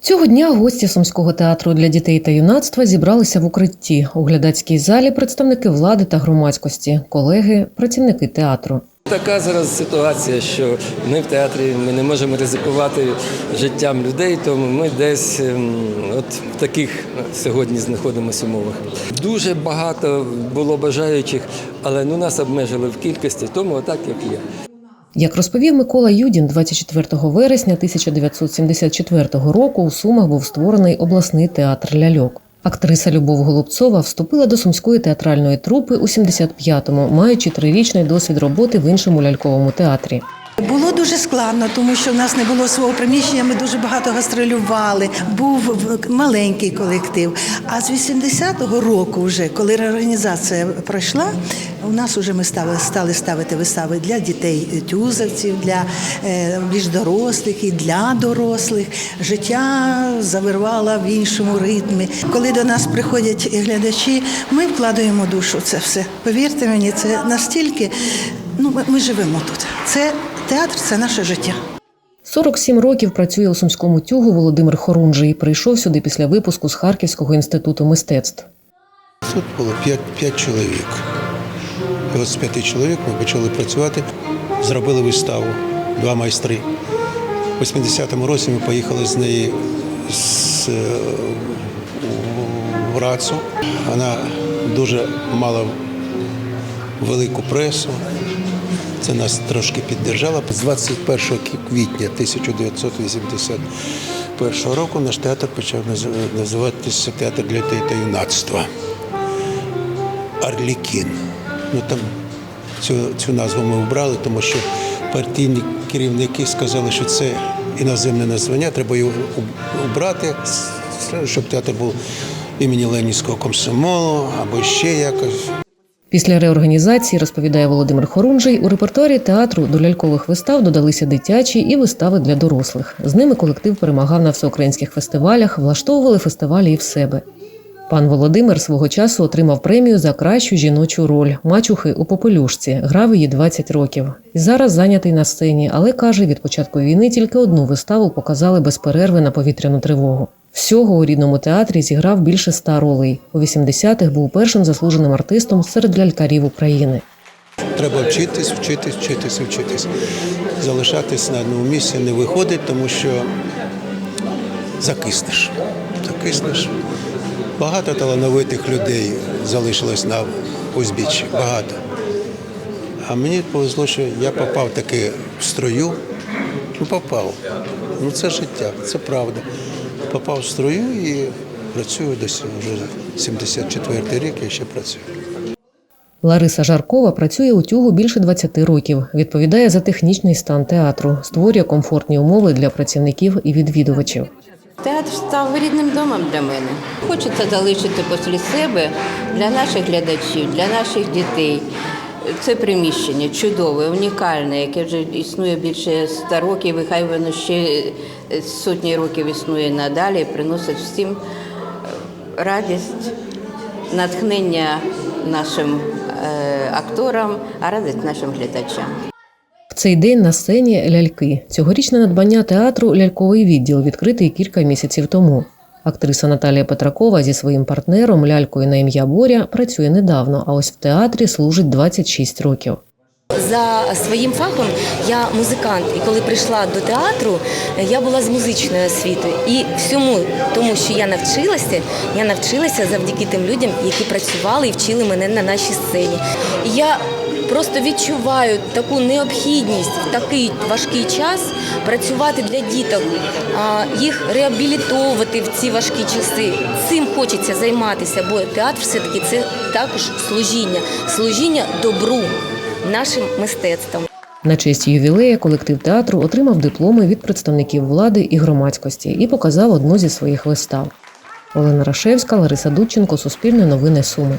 Цього дня гості Сумського театру для дітей та юнацтва зібралися в укритті у глядацькій залі представники влади та громадськості, колеги, працівники театру. Така зараз ситуація, що ми в театрі ми не можемо ризикувати життям людей, тому ми десь ем, от в таких сьогодні знаходимося умовах. Дуже багато було бажаючих, але ну нас обмежили в кількості, тому отак як є. Як розповів Микола Юдін, 24 вересня 1974 року у Сумах був створений обласний театр ляльок. Актриса Любов Голубцова вступила до сумської театральної трупи у 75-му, маючи трирічний досвід роботи в іншому ляльковому театрі. Було дуже складно, тому що в нас не було свого приміщення. Ми дуже багато гастролювали. Був маленький колектив. А з 80-го року, вже коли реорганізація пройшла, у нас вже ми стали, стали ставити вистави для дітей тюзавців, для е, більш дорослих і для дорослих. Життя завирвало в іншому ритмі. Коли до нас приходять глядачі, ми вкладаємо душу це все. Повірте мені, це настільки. Ну, ми, ми живемо тут. Це театр, це наше життя. 47 років працює у сумському тюгу Володимир Хорунжий. Прийшов сюди після випуску з Харківського інституту мистецтв. Тут було п'ять, п'ять чоловік. І от з п'яти чоловік ми почали працювати, зробили виставу, два майстри. У 80-му році ми поїхали з неї з, е, в Рацу. Вона дуже мала велику пресу. Це нас трошки піддержало. З 21 квітня 1981 року наш театр почав називатися Театр для дітей та юнацтва. Арлікін. Ну там цю, цю назву ми обрали, тому що партійні керівники сказали, що це іноземне названня, треба його с- щоб театр був імені Ленінського комсомолу або ще якось. Після реорганізації, розповідає Володимир Хорунжий, у репертуарі театру до лялькових вистав додалися дитячі і вистави для дорослих. З ними колектив перемагав на всеукраїнських фестивалях, влаштовували фестивалі і в себе. Пан Володимир свого часу отримав премію за кращу жіночу роль мачухи у попелюшці. Грав її 20 років. І зараз зайнятий на сцені, але каже, від початку війни тільки одну виставу показали без перерви на повітряну тривогу. Всього у рідному театрі зіграв більше ста ролей. У 80-х був першим заслуженим артистом серед лялькарів України. Треба вчитись, вчитись, вчитись, вчитись. Залишатись на одному місці не виходить, тому що закиснеш. Закиснеш. Багато талановитих людей залишилось на узбіччі. Багато. А мені повезло, що я попав таки в строю. Ну, попав. Ну, це життя, це правда. Попав в строю і працюю десь вже 74 рік, я ще працюю. Лариса Жаркова працює у тюгу більше 20 років. Відповідає за технічний стан театру, створює комфортні умови для працівників і відвідувачів. Театр став рідним домом для мене. Хочеться залишити після себе для наших глядачів, для наших дітей. Це приміщення чудове, унікальне, яке вже існує більше ста років, і хай воно ще сотні років існує надалі, приносить всім е, радість, натхнення нашим е, акторам, а радість нашим глядачам. В цей день на сцені ляльки. Цьогорічне надбання театру ляльковий відділ, відкритий кілька місяців тому. Актриса Наталія Петракова зі своїм партнером лялькою на ім'я Боря працює недавно, а ось в театрі служить 26 років. За своїм фахом я музикант, і коли прийшла до театру, я була з музичною освітою. І всьому тому, що я навчилася, я навчилася завдяки тим людям, які працювали і вчили мене на нашій сцені. І я просто відчуваю таку необхідність в такий важкий час працювати для діток, їх реабілітовувати в ці важкі часи. Цим хочеться займатися, бо театр все-таки це також служіння, служіння добру нашим мистецтвом. На честь ювілея колектив театру отримав дипломи від представників влади і громадськості і показав одну зі своїх вистав. Олена Рашевська, Лариса Дудченко, Суспільне новини Суми.